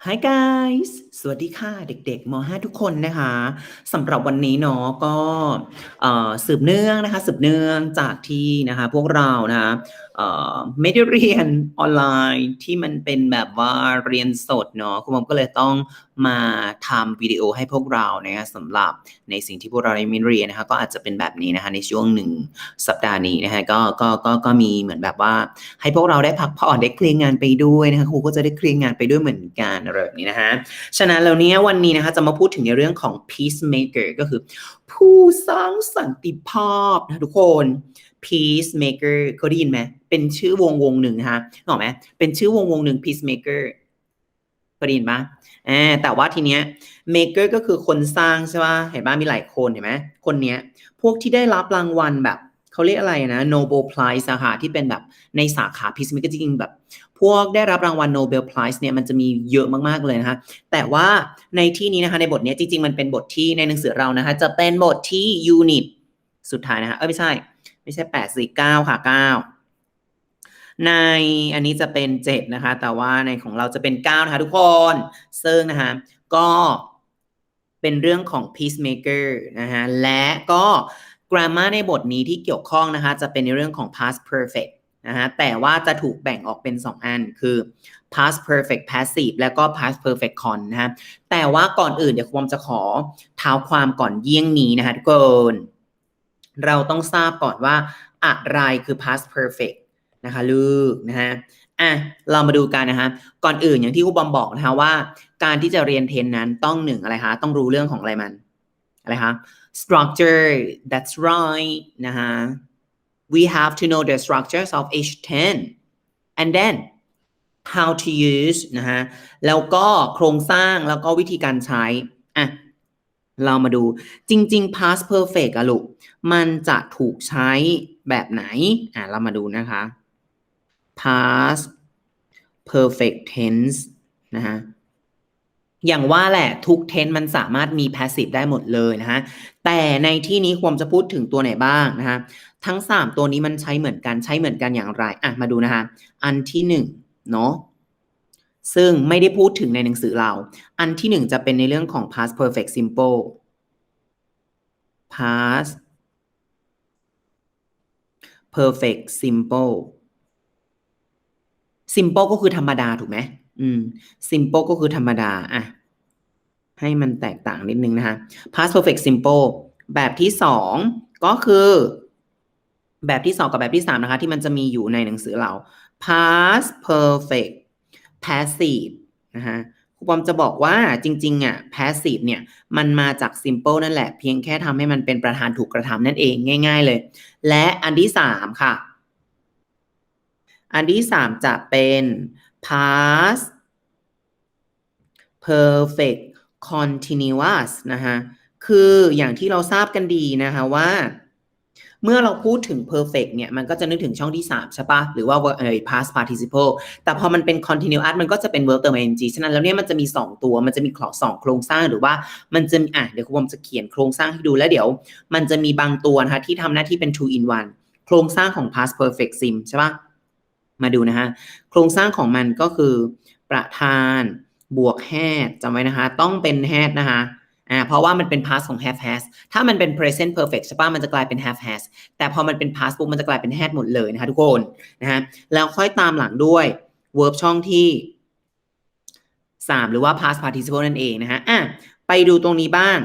Hi guys สวัสดีค่ะเด็กๆม .5 ทุกคนนะคะสำหรับวันนี้เนาะก็สืบเนื่องนะคะสืบเนื่องจากที่นะคะพวกเรานะคะไม่ได้เรียนออนไลน์ที่มันเป็นแบบว่าเรียนสดเนาะคุณมอมก็เลยต้องมาทำวิดีโอให้พวกเรานะคะสำหรับในสิ่งที่พวกเราได้เรียนนะคะก็อาจจะเป็นแบบนี้นะคะในช่วงหนึ่งสัปดาห์นี้นะคะก็ก็ก็ก็มีเหมือนแบบว่า ให้พวกเราได้พักผ่อนได้เคลียร์งานไปด้วยนะคะครูก็จะได้เคลียร์งานไปด้วยเหมือนกันอะไรแบบนี้นะคะฉะนั้นแล้วเนี้ยวันนี้นะคะจะมาพูดถึงในเรื่องของ peacemaker ก็คือ ผู้สร้างสันติภาพนะทุกคน peacemaker เคยได้ยินไหมเป็นชื่อวงวงหนึ่งนะคะนึกอไหมเป็นชื่อวงวงหนึ่ง peacemaker เคยได้ยินปะอ่าแต่ว่าทีเนี้ย maker ก็คือคนสร้างใช่ป่ะเห็นป่ะมีหลายคนเห็นไหมคนเนี้ยพวกที่ได้รับรางวัลแบบเขาเรียกอะไรนะ Nobel Prize ค่ะที่เป็นแบบในสาขา peacemaker จริงแบบ พวกได้รับรางวัล Nobel Prize เนี่ยมันจะมีเยอะมากๆเลยนะคะแต่ว่าในที่นี้นะคะในบทนี้จริง ๆ มันเป็นบทที่ในหนังสือเรานะคะจะเป็นบทที่ unit สุดท้ายนะคะเออไม่ใช่ ไม่ใช่แปดสี่เก้าค่ะเก้า ในอันนี้จะเป็นเจ็ดนะคะ แต่ว่าในของเราจะเป็นเก้านะคะทุกคนซึ่งนะคะก็เป็นเรื่องของ peacemaker นะคะและก็ grammar ในบทนี้ที่เกี่ยวข้องนะคะจะเป็นในเรื่องของ past perfect นะฮะแต่ว่าจะถูกแบ่งออกเป็น 2 อันคือ past perfect passive แล้วก็ past perfect con นะฮะแต่ว่าก่อนอื่นเดี๋ยวคุณจะขอเท้าความก่อนเยี่ยงนี้นะคะทุกคน เราต้องทราบก่อนว่าอะไรคือ past perfect นะคะลูกนะฮะอะเรามาดูกันนะคะก่อนอื่นอย่างที่ครูบอมบอกนะคะว่า การที่จะเรียนเทนนั้นต้องหนึ่งอะไรคะต้องรู้เรื่องของอะไรมันอะไรคะ structure that's right นะคะ we have to know the structures of each 10 and then how to use นะฮะแล้วก็โครงสร้างแล้วก็วิธีการใช้อะเรามาดูจริง ๆ past perfect อะลูกมันจะถูกใช้แบบไหนอะเรามาดูนะคะ past perfect tense นะฮะอย่างว่าแหละทุก tense มันสามารถมี passive ได้หมดเลยนะฮะแต่ในที่นี้ความจะพูดถึงตัวไหนบ้างนะฮะทั้ง 3 ตัวนี้มันใช้เหมือนกันใช้เหมือนกันอย่างไรอะมาดูนะคะอันที่ 1 เนาะซึ่งไม่ได้พูดถึงในหนังสือเรา อันที่ 1 จะเป็นในเรื่องของ past perfect simple past perfect simple simple ก็คือธรรมดาถูกไหมอืม simple ก็คือธรรมดาอะให้มันแตกต่างนิดนึงนะคะ past perfect simple แบบที่2ก็คือ แบบที่2กับแบบที่3นะคะ ที่มันจะมีอยู่ในหนังสือเรา past perfect passive นะฮะครูปอมจะบอกว่าจริงๆอะ passive เนี่ย มันมาจาก simple นั่นแหละ เพียงแค่ทำให้มันเป็นประธานถูกกระทำนั่นเองง่าย ๆ เลย และอันที่3ค่ะ อันที่3จะเป็น past perfect continuous นะฮะคืออย่างที่เราทราบกันดีนะคะว่า เมื่อเราพูดถึง perfect เนี่ย มันก็จะนึกถึงช่องที่ 3 ใช่ปะหรือว่า verb เอ่ past participle แต่พอมันเป็น continuous มันก็จะเป็น verb เติม ing ฉะนั้นแล้วเนี่ยมันจะมี 2 ตัวมันจะมีสองโครงสร้างหรือว่ามันจะอะเดี๋ยวคุณผมจะเขียนโครงสร้างให้ดูแล้วเดี๋ยว มันจะมีบางตัวนะคะที่ทำหน้าที่เป็น two in one โครงสร้างของ past perfect sim ใช่ปะ มาดูนะฮะโครงสร้างของมันก็คือ ประธานบวก had จำไว้นะคะ ต้องเป็น had นะคะอ่าเพราะว่ามันเป็น past ของ have has ถ้ามันเป็น present perfect ใช่ปะมันจะกลายเป็น have has แต่พอมันเป็น past ปุ๊บมันจะกลายเป็น had หมดเลยนะคะทุกคนนะฮะแล้วค่อยตามหลังด้วย verb ช่องที่ 3 หรือว่า past participle นั่นเองนะฮะอะไปดูตรงนี้บ้าง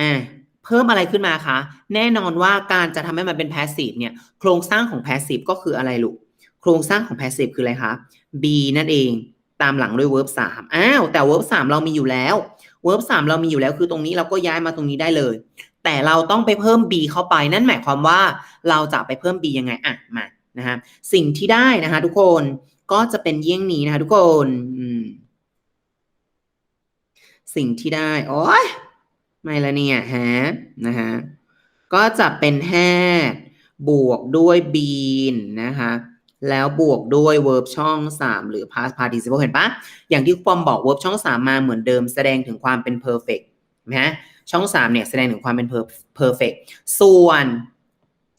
อ่าเพิ่มอะไรขึ้นมาคะ แน่นอนว่าการจะทำให้มันเป็น passive เนี่ย โครงสร้างของ passive ก็คืออะไรลูก โครงสร้างของ passive คืออะไรคะ be นั่นเองตามหลังด้วย verb 3อ้าวแต่ verb 3 เรามีอยู่แล้ว verb 3 เรามีอยู่แล้วคือตรงนี้เราก็ย้ายมาตรงนี้ได้เลย แต่เราต้องไปเพิ่ม be เข้าไปนั่นหมายความว่าเราจะไปเพิ่ม be ยังไงอะมานะฮะสิ่งที่ได้นะคะทุกคนก็จะเป็นเยี่ยงนี้นะคะทุกคนสิ่งที่ได้โอ้ยไม่ละเนี่ยฮะนะฮะก็จะเป็น had บวกด้วย been นะคะ แล้วบวกด้วย verb ช่อง 3 หรือ past participle เห็นปะอย่างที่ปอมบอก verb ช่อง 3 มาเหมือนเดิมแสดงถึงความเป็น perfect นะฮะช่อง 3 เนี่ยแสดงถึงความเป็น perfect ส่วน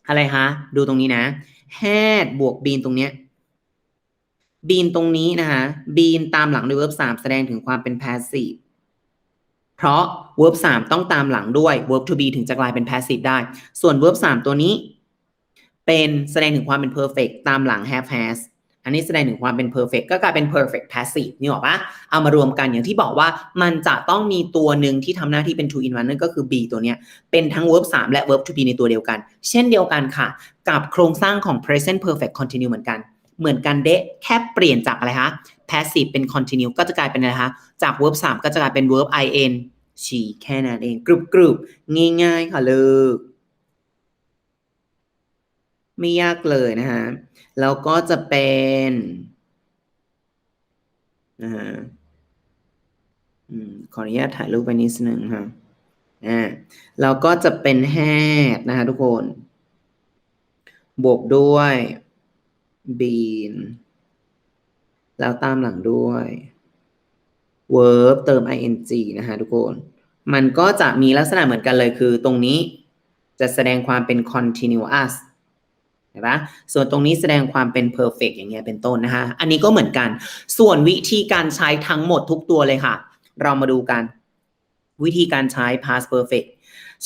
อะไรคะ ดูตรงนี้นะ had บวก been ตรงเนี้ย been ตรงนี้นะคะ been ตามหลังด้วย verb 3 แสดงถึงความเป็น passive เพราะ verb 3 ต้องตามหลังด้วย verb to be ถึงจะกลายเป็น passive ได้ ส่วน verb 3 ตัวนี้ เป็นแสดงถึงความเป็น perfect ตามหลัง have has อันนี้แสดงถึงความเป็น perfect ก็กลายเป็น perfect passive นี่หรอกปะเอามารวมกันอย่างที่บอกว่ามันจะต้องมีตัวหนึ่งที่ทำหน้าที่เป็น to in one นั่นก็คือ be ตัวเนี้ยเป็นทั้ง verb 3 และ verb to be ในตัวเดียวกัน เช่นเดียวกันค่ะ กับโครงสร้างของ present perfect continue เหมือนกัน เหมือนกันเดะแค่เปลี่ยนจากอะไรคะ passive เป็น continue ก็จะกลายเป็นอะไรคะจาก verb 3 ก็จะกลายเป็น verb in ชีแค่นั้นเองกรุบกรุบง่ายๆค่ะเลิก ไม่ยากเลยนะฮะ แล้วก็จะเป็นนะฮะขออนุญาตถ่ายรูปไปนิดนึงค่ะอ่าแล้วก็จะเป็น had นะคะทุกคน บวกด้วย been แล้วตามหลังด้วย verb เติม ing นะคะทุกคน มันก็จะมีลักษณะเหมือนกันเลยคือตรงนี้จะแสดงความเป็น continuous เห็นปะส่วนตรงนี้แสดงความเป็น perfect อย่างเงี้ยเป็นต้นนะคะอันนี้ก็เหมือนกัน ส่วนวิธีการใช้ทั้งหมดทุกตัวเลยค่ะ เรามาดูกันวิธีการใช้ past perfect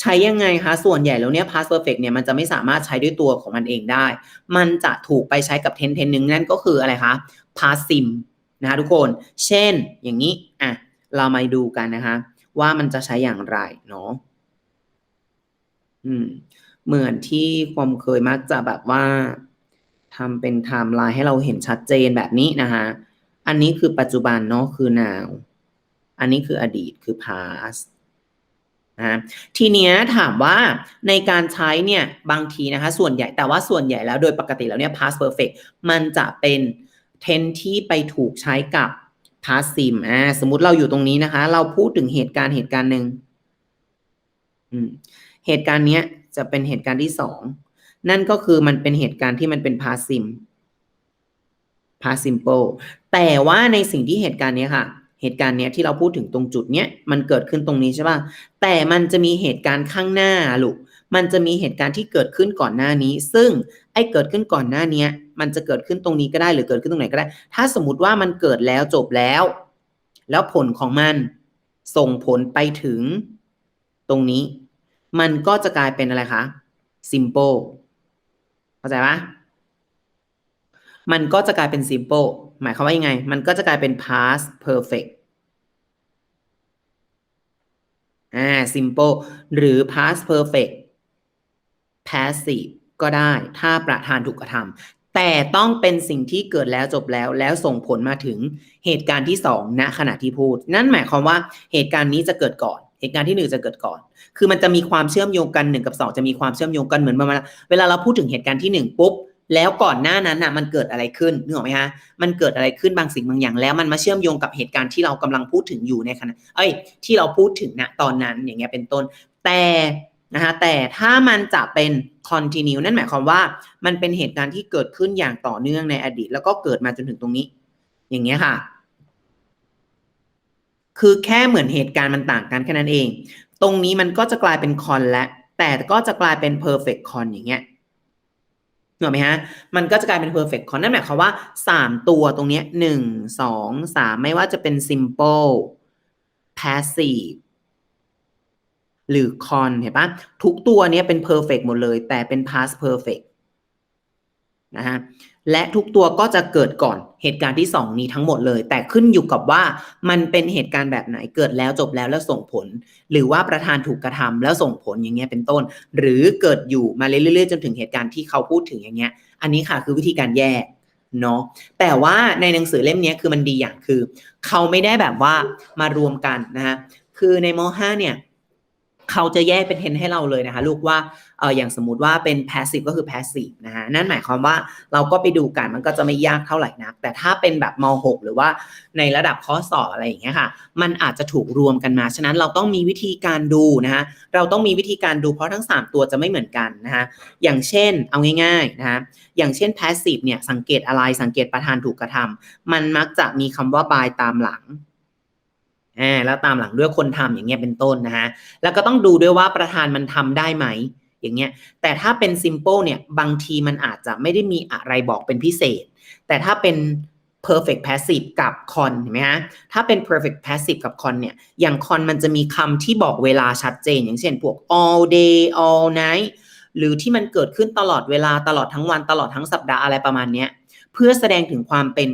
ใช้ยังไงคะ ส่วนใหญ่แล้วเนี่ย past perfect เนี่ยมันจะไม่สามารถใช้ด้วยตัวของมันเองได้ มันจะถูกไปใช้กับ tense tense หนึ่งนั่นก็คืออะไรคะ past sim นะคะทุกคน เช่น อย่างนี้ อะ เรามาดูกันนะคะ ว่ามันจะใช้อย่างไรเนาะ อืม เหมือนที่ความเคยมักจะแบบว่าทำเป็นไทม์ไลน์ให้เราเห็นชัดเจนแบบนี้นะคะอันนี้คือปัจจุบันเนาะคือ now อันนี้คืออดีตคือ past นะทีเนี้ยถามว่าในการใช้เนี่ยบางทีนะคะส่วนใหญ่แต่ว่าส่วนใหญ่แล้วโดยปกติแล้วเนี่ย past perfect มันจะเป็น tense ที่ไปถูกใช้กับ past sim อ่าสมมุติเราอยู่ตรงนี้นะคะ เราพูดถึงเหตุการณ์เหตุการณ์หนึ่งอืมเหตุการณ์เนี้ย จะเป็นเหตุการณ์ที่สองนั่นก็คือมันเป็นเหตุการณ์ที่มันเป็น past sim past simple แต่ว่าในสิ่งที่เหตุการณ์นี้ค่ะ เหตุการณ์เนี้ยที่เราพูดถึงตรงจุดเนี้ยมันเกิดขึ้นตรงนี้ใช่ป่ะแต่มันจะมีเหตุการณ์ข้างหน้าลูกมันจะมีเหตุการณ์ที่เกิดขึ้นก่อนหน้านี้ ซึ่งไอ้เกิดขึ้นก่อนหน้านี้มันจะเกิดขึ้นตรงนี้ก็ได้หรือเกิดขึ้นตรงไหนก็ได้ ถ้าสมมติว่ามันเกิดแล้วจบแล้ว แล้วผลของมันส่งผลไปถึงตรงนี้ มันก็จะกลายเป็นอะไรคะ simple เข้าใจปะมันก็จะกลายเป็น simple หมายความว่ายังไง มันก็จะกลายเป็น past perfect อ่า simple หรือ past perfect passive ก็ได้ ถ้าประธานถูกกระทำแต่ต้องเป็นสิ่งที่เกิดแล้วจบแล้วแล้วส่งผลมาถึงเหตุการณ์ที่สองณขณะที่พูด นั่นหมายความว่าเหตุการณ์นี้จะเกิดก่อน เหตุการณ์ที่หนึ่งจะเกิดก่อน คือมันจะมีความเชื่อมโยงกันหนึ่งกับสองจะมีความเชื่อมโยงกันเหมือนประมาณเวลาเราพูดถึงเหตุการณ์ที่หนึ่งปุ๊บแล้วก่อนหน้านั้นน่ะมันเกิดอะไรขึ้นนึกออกไหมฮะมันเกิดอะไรขึ้นบางสิ่งบางอย่าง แล้วมันมาเชื่อมโยงกับเหตุการณ์ที่เรากำลังพูดถึงอยู่ในขณะเอ้ย ที่เราพูดถึงณตอนนั้นอย่างเงี้ยเป็นต้น แต่นะคะแต่ถ้ามันจะเป็น continue นั่นหมายความว่า มันเป็นเหตุการณ์ที่เกิดขึ้นอย่างต่อเนื่องในอดีต แล้วก็เกิดมาจนถึงตรงนี้ อย่างเงี้ยค่ะ คือแค่เหมือนเหตุการณ์มันต่างกันแค่นั้นเอง ตรงนี้มันก็จะกลายเป็น con และ แต่ก็จะกลายเป็น perfect con อย่างเงี้ยเหรอไหมฮะ มันก็จะกลายเป็น perfect con นั่นหมายความว่า 3 ตัวตรงเนี้ยหนึ่งสองสามไม่ว่าจะเป็น simple passive หรือ con เห็นปะทุกตัวเนี้ยเป็น perfect หมดเลย แต่เป็น past perfect นะฮะ และทุกตัวก็จะเกิดก่อนเหตุการณ์ที่ 2 นี้ทั้งหมดเลย แต่ขึ้นอยู่กับว่ามันเป็นเหตุการณ์แบบไหนเกิดแล้วจบแล้วแล้วส่งผล หรือว่าประธานถูกกระทำแล้วส่งผลอย่างเงี้ยเป็นต้น หรือเกิดอยู่มาเรื่อยๆจนถึงเหตุการณ์ที่เขาพูดถึงอย่างเงี้ย อันนี้ค่ะคือวิธีการแยกเนาะแต่ว่าในหนังสือเล่มนี้คือมันดีอย่างคือ เขาไม่ได้แบบว่ามารวมกันนะฮะคือในม .5 เนี่ย เขาจะแยกเป็นเทนให้เราเลยนะคะ ลูกว่าเอออย่างสมมติว่าเป็น passive ก็คือ passive นะฮะนั่นหมายความว่าเราก็ไปดูกันมันก็จะไม่ยากเท่าไหร่นัก แต่ถ้าเป็นแบบม .6 หรือว่าในระดับข้อสอบอะไรอย่างเงี้ยค่ะ มันอาจจะถูกรวมกันมา ฉะนั้นเราต้องมีวิธีการดูนะคะเราต้องมีวิธีการดูเพราะทั้ง 3 ตัวจะไม่เหมือนกันนะคะอย่างเช่นเอาง่ายๆนะคะอย่างเช่น passive เนี่ยสังเกตอะไรสังเกตประธานถูกกระทำมันมักจะมีคำว่า by ตามหลัง อ่าแล้วตามหลังด้วยคนทำอย่างเงี้ยเป็นต้นนะฮะแล้วก็ต้องดูด้วยว่าประธานมันทำได้ไหมอย่างเงี้ยแต่ถ้าเป็น simple เนี่ยบางทีมันอาจจะไม่ได้มีอะไรบอกเป็นพิเศษ แต่ถ้าเป็น perfect passive กับ con เห็นไหมฮะถ้าเป็น perfect passive กับ con เนี่ยอย่าง con มันจะมีคำที่บอกเวลาชัดเจน อย่างเช่นพวก all day all night หรือที่มันเกิดขึ้นตลอดเวลาตลอดทั้งวันตลอดทั้งสัปดาห์อะไรประมาณเนี้ยเพื่อแสดงถึงความเป็น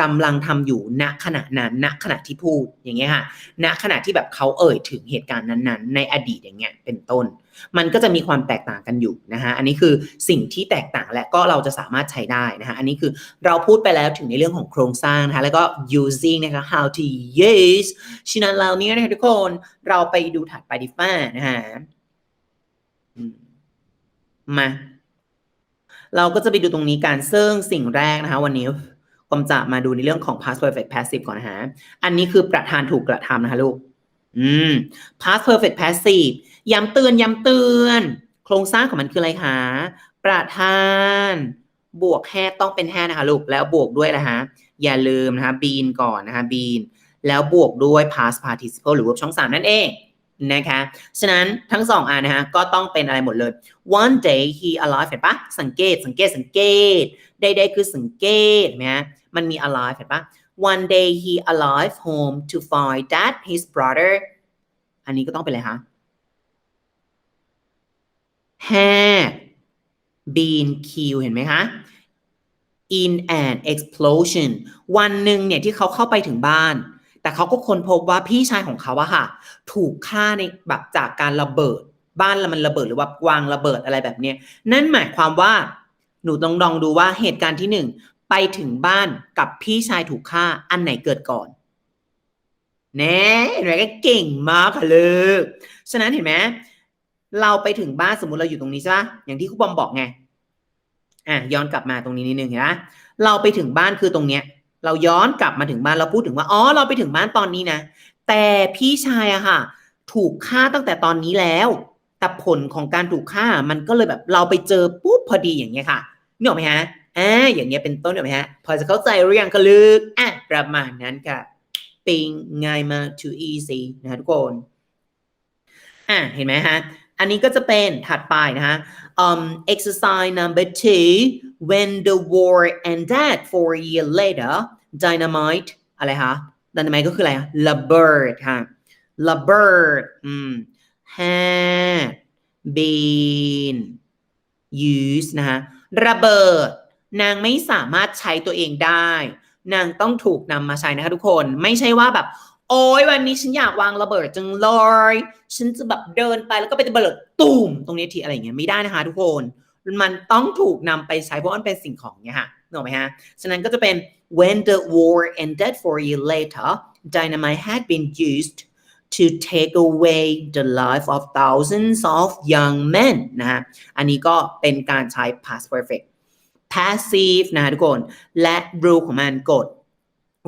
กำลังทำอยู่ณขณะนั้นณขณะที่พูดอย่างเงี้ยค่ะณขณะที่แบบเขาเอ่ยถึงเหตุการณ์นั้นๆ ในอดีตอย่างเงี้ยเป็นต้น มันก็จะมีความแตกต่างกันอยู่นะฮะอันนี้คือสิ่งที่แตกต่างและก็เราจะสามารถใช้ได้นะฮะอันนี้คือเราพูดไปแล้วถึงในเรื่องของโครงสร้างนะคะแล้วก็ using นะคะ how to use ฉะนั้นเราเนี้นะคะทุกคนเราไปดูถัดไปดีฟ้านะฮะมา เราก็จะไปดูตรงนี้กันซึ่งสิ่งแรกนะคะวันนี้ ผมจะมาดูในเรื่องของ past perfect passive ก่อนนะฮะ อันนี้คือประธานถูกกระทำนะคะลูก อืม past perfect passive ย้ำเตือนย้ำเตือน โครงสร้างของมันคืออะไรคะ ประธานบวกแฮต้องเป็นแฮนะคะลูก แล้วบวกด้วยนะคะอย่าลืมนะคะ been ก่อนนะคะ been แล้วบวกด้วย past participle หรือ verb ช่องสามนั่นเองนะคะ ฉะนั้นทั้งสองอันนะคะก็ต้องเป็นอะไรหมดเลย one day he alive เห็นปะสังเกตสังเกตสังเกตใดๆคือสังเกตเห็นไหมฮะ มันมี alive เห็นปะ one day he alive home to find that his brother อันนี้ก็ต้องเป็นอะไรคะ had been killed เห็นไหมคะ in an explosion วันหนึ่งเนี่ยที่เขาเข้าไปถึงบ้าน แต่เขาก็ค้นพบว่าพี่ชายของเขาอะค่ะ ถูกฆ่าในแบบจากการระเบิด บ้านมันระเบิดหรือว่าวางระเบิดอะไรแบบเนี้ยนั่นหมายความว่าหนูต้องลองดูว่าเหตุการณ์ที่หนึ่ง ไปถึงบ้านกับพี่ชายถูกฆ่าอันไหนเกิดก่อนแน่เห็นไหมก็เก่งมากค่ะเลยฉะนั้นเห็นไหมเราไปถึงบ้านสมมุติเราอยู่ตรงนี้ใช่ปะอย่างที่ครูบอมบอกไงอะย้อนกลับมาตรงนี้นิดนึงเห็นไหมเราไปถึงบ้านคือตรงเนี้ย เราย้อนกลับมาถึงบ้านเราพูดถึงว่าอ๋อเราไปถึงบ้านตอนนี้นะแต่พี่ชายอะค่ะ ถูกฆ่าตั้งแต่ตอนนี้แล้วแต่ผลของการถูกฆ่ามันก็เลยแบบเราไปเจอปุ๊บพอดีอย่างเงี้ยค่ะนึกออกไหมฮะ อ่าอย่างเงี้ยเป็นต้นนึกไหมฮะ พอจะเข้าใจหรือยังก็ลึกอะประมาณนั้นค่ะ ปิงง่ายมาก too easy นะฮะทุกคนอะเห็นไหมฮะ อันนี้ก็จะเป็นถัดไปนะฮะ um exercise number two when the war ended four year later dynamite อะไรคะ dynamite ก็คืออะไรระเบิดค่ะระเบิดอืม had been used นะฮะระเบิด นางไม่สามารถใช้ตัวเองได้ นางต้องถูกนำมาใช้นะคะทุกคน ไม่ใช่ว่าแบบ โอ้ยวันนี้ฉันอยากวางระเบิดจังเลย ฉันจะแบบเดินไปแล้วก็ไประเบิดตูมตรงนี้ทีอะไรอย่างเงี้ยไม่ได้นะคะทุกคน มันต้องถูกนำไปใช้เพราะมันเป็นสิ่งของเนี่ยค่ะนึกออกไหมฮะ ฉะนั้นก็จะเป็น when the war ended four years later dynamite had been used to take away the life of thousands of young men นะฮะ อันนี้ก็เป็นการใช้ past perfect passive นะฮะทุกคน และ rule ของมันกด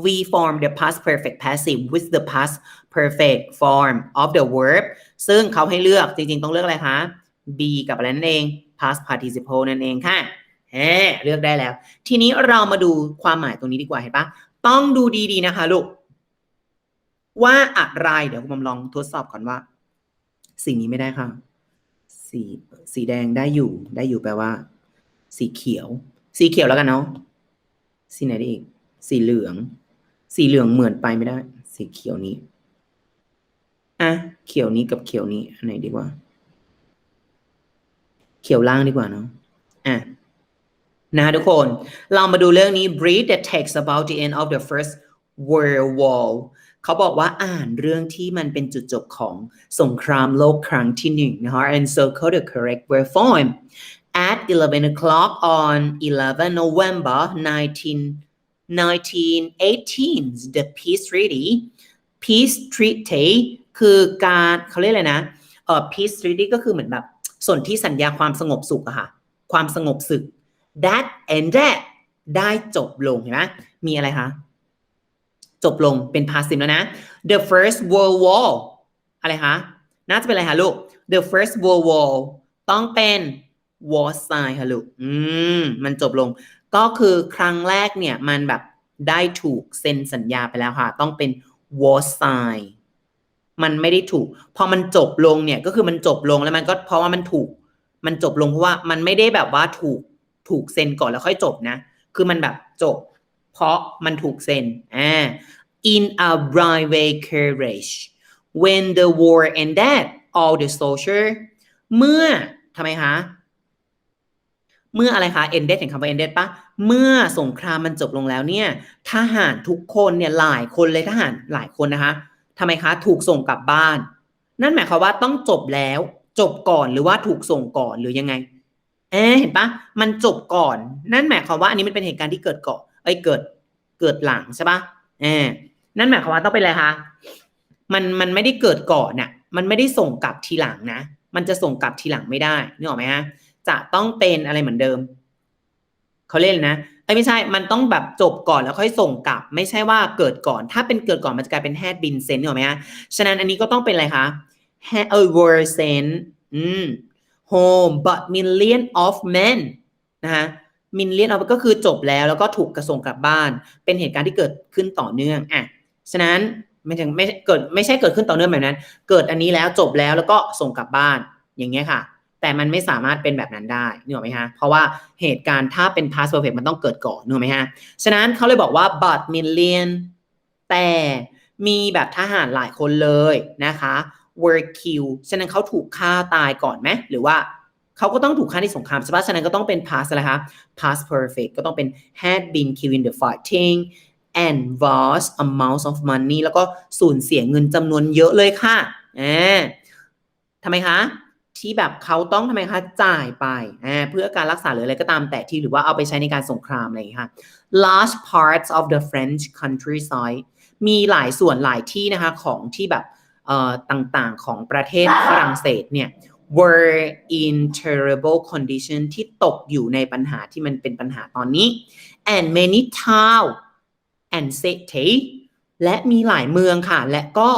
we form the past perfect passive with the past perfect form of the verb ซึ่งเขาให้เลือกจริงๆ ต้องเลือกอะไรคะ be กับอะไรนั่นเอง past participle นั่นเองค่ะแหมเลือกได้แล้ว ทีนี้เรามาดูความหมายตรงนี้ดีกว่าเห็นปะต้องดูดีๆนะคะลูก ว่าอะไร เดี๋ยวผมลองทดสอบก่อนว่าสีนี้ไม่ได้ค่ะ สีสีแดงได้อยู่ได้อยู่แปลว่า สีเขียว สีเขียวแล้วกันเนาะสีไหนได้อีก สีเหลือง สีเหลืองเหมือนไปไม่ได้ สีเขียวนี้อะเขียวนี้กับเขียวนี้อันไหนดีกว่า เขียวล่างดีกว่าเนาะอะนะทุกคน เรามาดูเรื่องนี้ read the text about the end of the first world war เขาบอกว่าอ่านเรื่องที่มันเป็นจุดจบของสงครามโลกครั้งที่หนึ่งนะคะ and circle the correct word form at 11 o'clock on 11 November 19 1918 the peace treaty peace treaty คือการเขาเรียกอะไรนะเอ่อ peace treaty ก็คือเหมือนแบบสนที่สัญญาความสงบสุขอะค่ะ ความสงบศึก that ended ได้จบลงเห็นไหมมีอะไรคะ จบลงเป็น passive แล้วนะ the first world war อะไรคะ น่าจะเป็นอะไรคะลูก the first world war ต้องเป็น war sign ค่ะลูกอืม มันจบลง ก็คือครั้งแรกเนี่ย มันแบบได้ถูกเซ็นสัญญาไปแล้วค่ะ ต้องเป็น war sign มันไม่ได้ถูก พอมันจบลงเนี่ยก็คือมันจบลงแล้วมันก็เพราะว่ามันถูก มันจบลงเพราะว่ามันไม่ได้แบบว่าถูกถูกเซ็นก่อนแล้วค่อยจบนะ คือมันแบบจบ เพราะมันถูกเซ็นอ่า in a railway carriage when the war ended all the soldier เมื่อทำไมคะ เมื่ออะไรคะ ended เห็นคำว่า ended ปะเมื่อสงครามมันจบลงแล้วเนี่ย ทหารทุกคนเนี่ยหลายคนเลยทหารหลายคนนะคะทำไมคะถูกส่งกลับบ้าน นั่นหมายความว่าต้องจบแล้ว จบก่อนหรือว่าถูกส่งก่อนหรือยังไง เอ๊เห็นปะมันจบก่อน นั่นหมายความว่าอันนี้มันเป็นเหตุการณ์ที่เกิดก่อนเอ้ยเกิดเกิดหลังใช่ปะเออนั่นหมายความว่าต้องเป็นอะไรคะมันมันไม่ได้เกิดก่อนน่ะ มันไม่ได้ส่งกลับทีหลังนะ มันจะส่งกลับทีหลังไม่ได้นึกออกไหมฮะ จะต้องเป็นอะไรเหมือนเดิมเขาเล่นนะเอ้ไม่ใช่ มันต้องแบบจบก่อนแล้วค่อยส่งกลับ ไม่ใช่ว่าเกิดก่อน ถ้าเป็นเกิดก่อนมันจะกลายเป็น had been sent นึกออกไหมฮะฉะนั้นอันนี้ก็ต้องเป็นอะไรคะ had a were sent อืม home but million of men นะฮะ million of ก็คือจบแล้วแล้วก็ถูกกระส่งกลับบ้าน เป็นเหตุการณ์ที่เกิดขึ้นต่อเนื่องอะฉะนั้นไม่ถึงไม่เกิดไม่ใช่เกิดขึ้นต่อเนื่องแบบนั้น เกิดอันนี้แล้วจบแล้วแล้วก็ส่งกลับบ้านอย่างเงี้ยค่ะ แต่มันไม่สามารถเป็นแบบนั้นได้นึกออกไหมฮะ เพราะว่าเหตุการณ์ถ้าเป็น past perfect มันต้องเกิดก่อนนึกออกไหมฮะ ฉะนั้นเขาเลยบอกว่า but million แต่มีแบบทหารหลายคนเลยนะคะ were killed ฉะนั้นเขาถูกฆ่าตายก่อนไหม หรือว่าเขาก็ต้องถูกฆ่าในสงครามใช่ปะฉะนั้นก็ต้องเป็น past อะไรคะ past perfect ก็ต้องเป็น had been killed in the fighting and vast amounts of money แล้วก็สูญเสียเงินจำนวนเยอะเลยค่ะอ่าทำไมคะ ที่แบบเขาต้องทำไมคะจ่ายไปเพื่อการรักษาหรืออะไรก็ตามแต่ที่หรือว่าเอาไปใช้ในการสงครามอะไรอย่างนี้ค่ะ large parts of the French countryside มีหลายส่วนหลายที่นะคะของที่แบบต่างๆของประเทศฝรั่งเศสเนี่ย were in terrible condition ที่ตกอยู่ในปัญหาที่มันเป็นปัญหาตอนนี้ and many town and city และมีหลายเมืองค่ะ และก็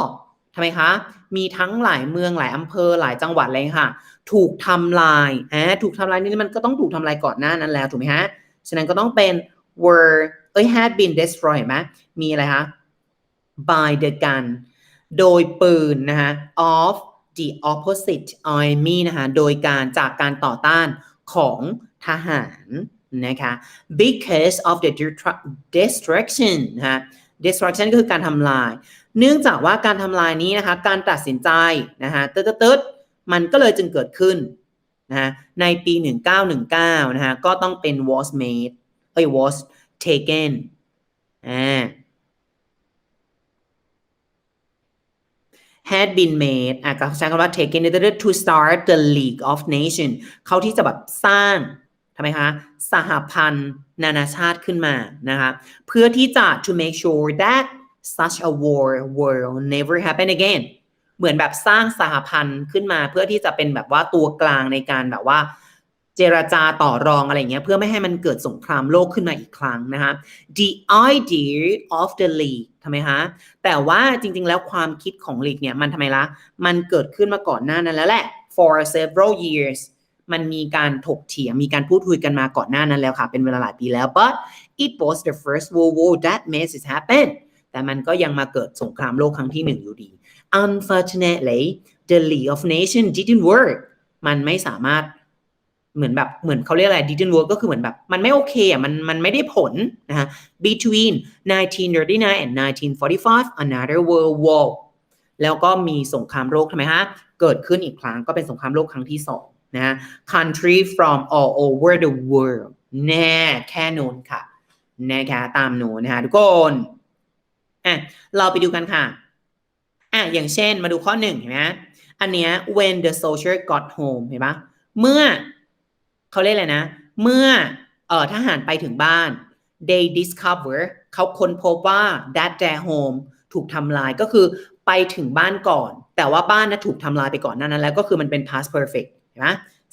ทำไมคะ มีทั้งหลายเมืองหลายอำเภอหลายจังหวัดเลยค่ะ ถูกทำลายอ่าถูกทำลายนี่มันก็ต้องถูกทำลายก่อนหน้านั้นแล้วถูกไหมฮะ ฉะนั้นก็ต้องเป็น were เอ้ย had been destroyed เห็นไหมมีอะไรคะ by the gun โดยปืนนะคะ of the opposite army นะคะโดยการจากการต่อต้านของทหารนะคะ because of the destruction นะคะ destruction ก็คือการทำลาย เนื่องจากว่าการทำลายนี้นะคะการตัดสินใจนะคะตึ๊ดตึ๊ดมันก็เลยจึงเกิดขึ้นนะะในปี 1919นะคะก็ต้องเป็น was made เอ้ย was taken อ่า had been made อะก็ใช้คำว่า taken to start the League of Nations เขาที่จะแบบสร้างทำไมคะสหพันธ์นานาชาติขึ้นมานะคะเพื่อที่จะ to make sure that such a war will never happen again เหมือนแบบสร้างสหพันธ์ขึ้นมาเพื่อที่จะเป็นแบบว่าตัวกลางในการแบบว่าเจรจาต่อรองอะไรเงี้ยเพื่อไม่ให้มันเกิดสงครามโลกขึ้นมาอีกครั้งนะคะ the idea of the league ทำไมคะแต่ว่าจริงๆ แล้วความคิดของ league เนี่ยมันทำไมละมันเกิดขึ้นมาก่อนหน้านั้นแล้วแหละ for several years มันมีการถกเถียงมีการพูดคุยกันมาก่อนหน้านั้นแล้วค่ะ เป็นเวลาหลายปีแล้ว but it was the first world war that made it happen แต่มันก็ยังมาเกิดสงครามโลกครั้งที่หนึ่งอยู่ดี unfortunately the League of Nations didn't work มันไม่สามารถเหมือนแบบเหมือนเขาเรียกอะไร didn't work ก็คือเหมือนแบบ มันไม่โอเคอะมันมันไม่ได้ผลนะฮะ between 1939 and 1945 another world war แล้วก็มีสงครามโลกทำไมฮะ เกิดขึ้นอีกครั้งก็เป็นสงครามโลกครั้งที่สองนะฮะ country from all over the world แน่แค่นู้นค่ะนะคะตามหนูนะคะทุกคน อะเราไปดูกันค่ะอะอย่างเช่นมาดูข้อหนึ่งเห็นไหมอันเนี้ย when the soldier got home เห็นปะเมื่อเขาเรียกอะไรนะ เมื่อเอ่อทหารไปถึงบ้าน they discover เขาค้นพบว่า that their home ถูกทำลายก็คือไปถึงบ้านก่อน แต่ว่าบ้านนะถูกทำลายไปก่อนนานั้น แล้วก็คือมันเป็น past perfect เห็นไหม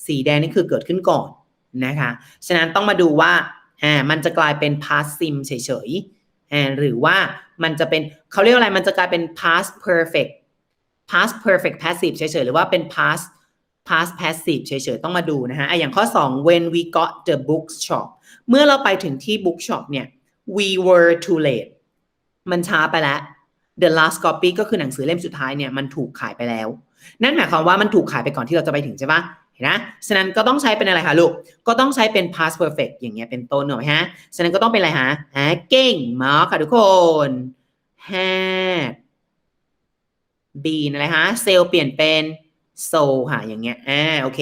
สีแดงนี่คือเกิดขึ้นก่อนนะคะ ฉะนั้นต้องมาดูว่าอ่ามันจะกลายเป็น past sim เฉยๆ อ่าหรือว่ามันจะเป็นเขาเรียกอะไรมันจะกลายเป็น past perfect past perfect passive เฉยๆ หรือว่าเป็น past past passive เฉยๆ ต้องมาดูนะฮะอะอย่างข้อ 2 when we got the bookshop เมื่อเราไปถึงที่ bookshop เนี่ย we were too late มันช้าไปแล้ว the last copy ก็คือหนังสือเล่มสุดท้ายเนี่ยมันถูกขายไปแล้ว นั่นหมายความว่ามันถูกขายไปก่อนที่เราจะไปถึงใช่ปะ นะฉะนั้นก็ต้องใช้เป็นอะไรคะลูก ก็ต้องใช้เป็น past perfect อย่างเงี้ยเป็นต้นหน่อยฮะ ฉะนั้นก็ต้องเป็นอะไรฮะอ่าเก่งมากค่ะทุกคน had been อะไรฮะเซลล์เปลี่ยนเป็น so ค่ะ อย่างเงี้ยอ่าโอเค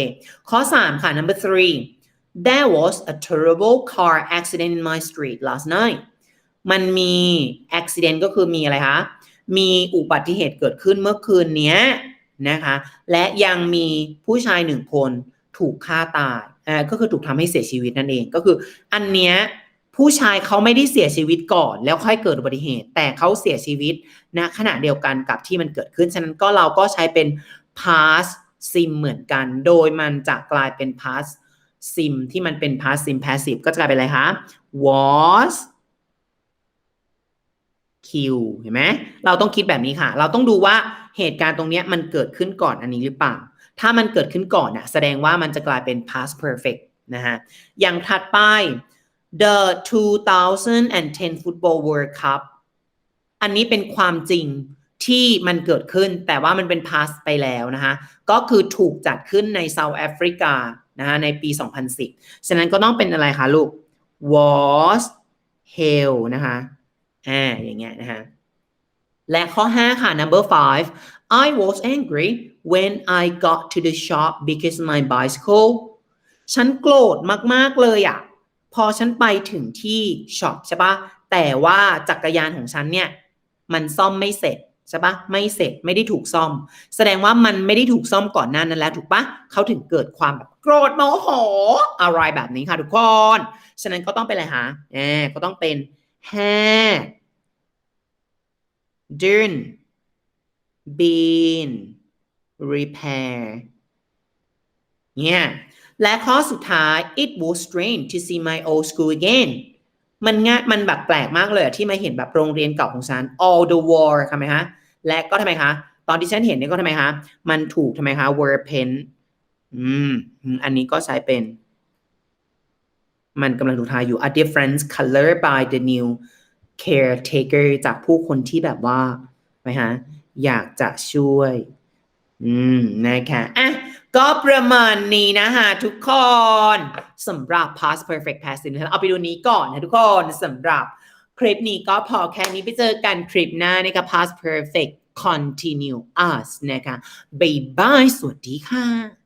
ข้อ 3 ค่ะ number three there was a terrible car accident in my street last night มันมี accident ก็คือมีอะไรคะ มีอุบัติเหตุเกิดขึ้นเมื่อคืนเนี้ย นะคะ และยังมีผู้ชายหนึ่งคนถูกฆ่าตายอ่าก็คือถูกทำให้เสียชีวิตนั่นเองก็คือ อันเนี้ยผู้ชายเขาไม่ได้เสียชีวิตก่อน แล้วค่อยเกิดอุบัติเหตุ แต่เขาเสียชีวิตณขณะเดียวกันกับที่มันเกิดขึ้น ฉะนั้นก็เราก็ใช้เป็น past sim เหมือนกัน โดยมันจะกลายเป็น past sim ที่มันเป็น past sim passive ก็จะกลายเป็นอะไรคะ was Q เห็นไหมเราต้องคิดแบบนี้ค่ะ เราต้องดูว่า เหตุการณ์ตรงนี้มันเกิดขึ้นก่อนอันนี้หรือเปล่า ถ้ามันเกิดขึ้นก่อนน่ะแสดงว่ามันจะกลายเป็น past perfect นะฮะ อย่างถัดไป the 2010 football world cup อันนี้เป็นความจริงที่มันเกิดขึ้นแต่ว่ามันเป็น past ไปแล้วนะคะก็คือถูกจัดขึ้นในเซาท์แอฟริกานะคะในปี 2010 ฉะนั้นก็ต้องเป็นอะไรคะลูก was held นะคะอ่าอย่างเงี้ยนะคะ และข้อ 5 ค่ะ number five I was angry when I got to the shop because my bicycle ฉันโกรธมากๆเลยอะ่ะ พอฉันไปถึงที่ช็อปใช่ปะแต่ว่าจักรยานของฉันเนี่ย มันซ่อมไม่เสร็จใช่ปะไม่เสร็จไม่ได้ถูกซ่อม แสดงว่ามันไม่ได้ถูกซ่อมก่อนหน้านั้นแล้วถูกปะเขาถึงเกิดความแบบโกรธโมโหอะไรแบบนี้ค่ะทุกคน ฉะนั้นก็ต้องเป็นอะไรคะแหมก็ต้องเป็น had done been repair เนี่ยและข้อสุดท้าย it was strange to see my old school again มันง่ายมันแบบแปลกมากเลยที่มาเห็นแบบโรงเรียนเก่าของฉัน all the war ทำไมคะและก็ทำไมคะตอนที่ฉันเห็นเนี่ยก็ทำไมคะมันถูกทำไมคะ were pen อืมอันนี้ก็ใช้เป็น มันกำลังถูกทายอยู่ a different color by the new caretaker จากผู้คนที่แบบว่าไหมฮะอยากจะช่วย อืมนะคะอะก็ประมาณนี้นะคะทุกคนสำหรับ past perfect passive นะเอาไปดูนี้ก่อนนะทุกคนสำหรับคลิปนี้ก็พอแค่นี้ไปเจอกันคลิปหน้านะคะ past perfect continuous นะคะ บ๊ายบาย สวัสดีค่ะ